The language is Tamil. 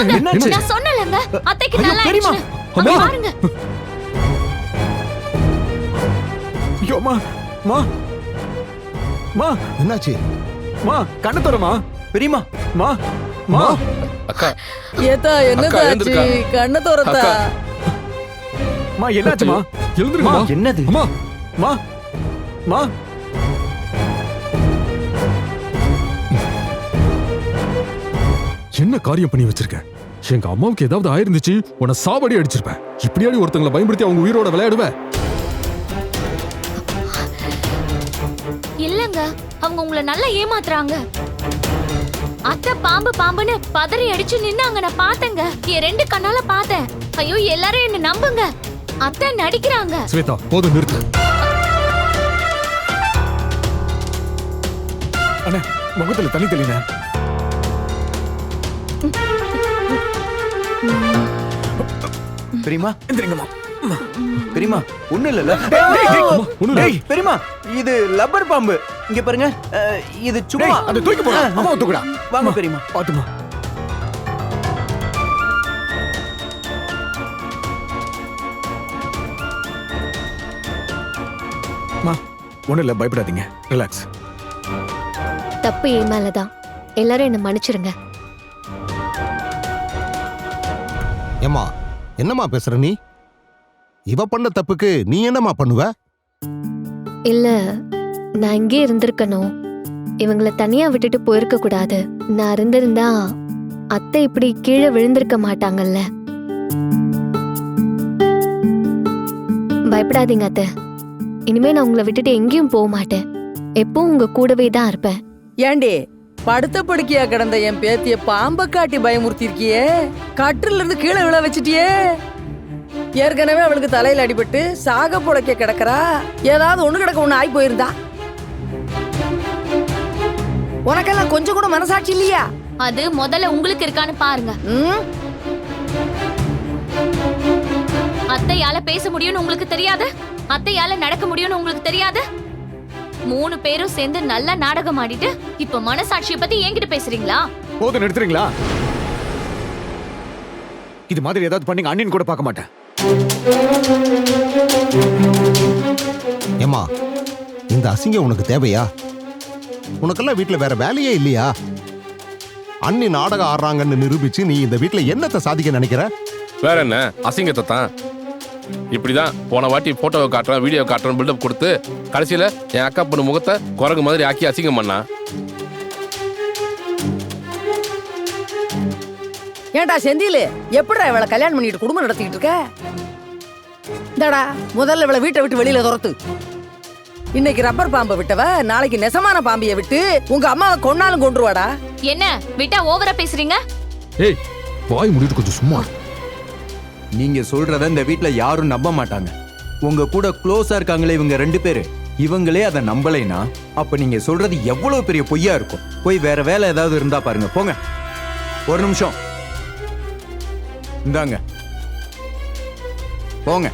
வாங்க. என்னாச்சு? நான் சொன்னலங்க அத்தைக்கு ஐயோ, நல்லா பெரியம்மா. ஆயிடுச்சு அங்க அம்மா. பாருங்க ஐயோ மா மா மா என்னாச்சு? மா கண்ணு தரமா பெரியமா மா மா அக்கா. கண்ணை அக்கா. மா என்னாச்சுமா என்னது? அம்மா. மா மா என்ன காரியம் பண்ணி வச்சிருக்க? எங்க அம்மாவுக்கு ஏதாவது ஆயிருந்துச்சு உன்னை சாவடி அடிச்சிருப்பேன். இப்படியாடி ஒருத்தங்களை பயன்படுத்தி அவங்க உயிரோட விளையாடுவ? இல்லங்க அவங்க உங்களை நல்லா ஏமாத்துறாங்க. அத்தை பாம்பு பாம்புன்னு பதறி அடிச்சு நின்னாங்க நான் பார்த்தேங்க. என் ரெண்டு கண்ணால பார்த்தேன். ஐயோ எல்லாரும் என்ன நம்புங்க. அத்தை நடிக்கிறாங்க. ஸ்வேதா போதும் நிறுத்து. அண்ணா முகத்துல தண்ணி தெளின பெரியமா எந்திரிங்கம்மா. பெரியமா ஒண்ணு இல்லல ஒண்ணும் இல்ல. டேய் பெரியமா இது லப்பர் பாம்பு. இங்க பாருங்க. அஹ், இது சும்மா அதை தூக்கி போடா. அம்மாவை தூக்குடா. வாங்க பெரியமா பாத்துமா மா ஒண்ணும் இல்ல பயப்படாதீங்க. ரிலாக்ஸ் தப்பு என் மேலதான். எல்லாரும் என்ன மன்னிச்சிருங்க. ஏம்மா என்னம்மா பேசுற நீ? இவ பண்ண தப்புக்கு நீ என்னம்மா பண்ணுவ? இல்ல நான் இங்கே இருந்திருக்கணும். இவங்களை தனியா விட்டுட்டு போயிருக்க கூடாது. நான் இருந்திருந்தா அத்தை இப்படி கீழே விழுந்திருக்க மாட்டாங்கல்ல. பயப்படாதீங்க அத்தை. இனிமே நான் உங்களை விட்டுட்டு எங்கேயும் போக மாட்டேன். எப்பவும் உங்க கூடவே தான் இருப்பேன். ஏண்டி படுத்த படுக்கையா கிடந்த என் பேத்திய பாம்ப காட்டி பயமுறுத்தி இருக்கியே கட்டில இருந்து கீழே விழ வச்சிட்டியே? ஏற்கனவே அவளுக்கு தலையில அடிபட்டு சாக புடைக்க கிடக்குறா. ஏதாவது ஒண்ணு கிடக்க ஒண்ணு ஆகி போயிருந்தா? உனக்கெல்லாம் கொஞ்சம் கூட மனசாட்சி இல்லையா? அது முதல்ல உங்களுக்கு இருக்கான்னு பாருங்க. அத்தையால பேச முடியும்னு உங்களுக்கு தெரியாது? அத்தையால நடக்க முடியும்னு உங்களுக்கு தெரியாது? மூணு பேரும் சேர்ந்து நல்லா நாடகம் ஆடிட்டு இப்ப மனசாட்சிய பத்தி என்கிட்ட பேசுறீங்களா? போதும் நிறுத்துறீங்களா? இது மாதிரி ஏதாவது பண்ணீங்க அண்ணின் கூட பார்க்க மாட்டேன். ஏம்மா இந்த அசிங்கம் உனக்கு தேவையா? உனக்கெல்லாம் வீட்ல வேற வேலையே இல்லையா? அண்ணி நாடகம் ஆடுறாங்கன்னு நிரூபிச்சு நீ இந்த வீட்ல என்னத்தை சாதிக்க நினைக்கிற? வேற என்ன? அசிங்கத்தை தான். இப்படிதான் போன வாட்டி போட்டோவை காட்டுறேன் வீடியோ காட்டுறேன் பில்டப் கொடுத்து கடைசியில என் அக்கா பொண்ணு முகத்தை குரங்கு மாதிரி ஆக்கி அசிங்கம் பண்ணா. ஏன்டா செந்தில்? எப்படிடா இவளை கல்யாணம் பண்ணிட்டு குடும்பம் நடத்திக்கிட்டு இருக்க? இந்தாடா முதல்ல இவளை வீட்டை விட்டு வெளியில துரத்து. இன்னைக்கு ரப்பர் பாம்பை விட்டவ நாளைக்கு நெசமான பாம்பியை விட்டு உங்க அம்மாவை கொன்னாலும் கொன்றுவாடா. என்ன விட்டா ஓவரா பேசுறீங்க? ஏய் வாய் முடிட்டு கொஞ்சம் சும்மா. நீங்க சொல்றத இந்த வீட்டில் யாரும் நம்ப மாட்டாங்க. உங்க கூட க்ளோஸா இருக்காங்களே இவங்க ரெண்டு பேரு. இவங்களே அதை நம்பலைனா அப்ப நீங்க சொல்றது எவ்வளவு பெரிய பொய்யா இருக்கும். போய் வேற வேலை ஏதாவது இருந்தா பாருங்க போங்க. ஒரு நிமிஷம். இந்தாங்க. போங்க.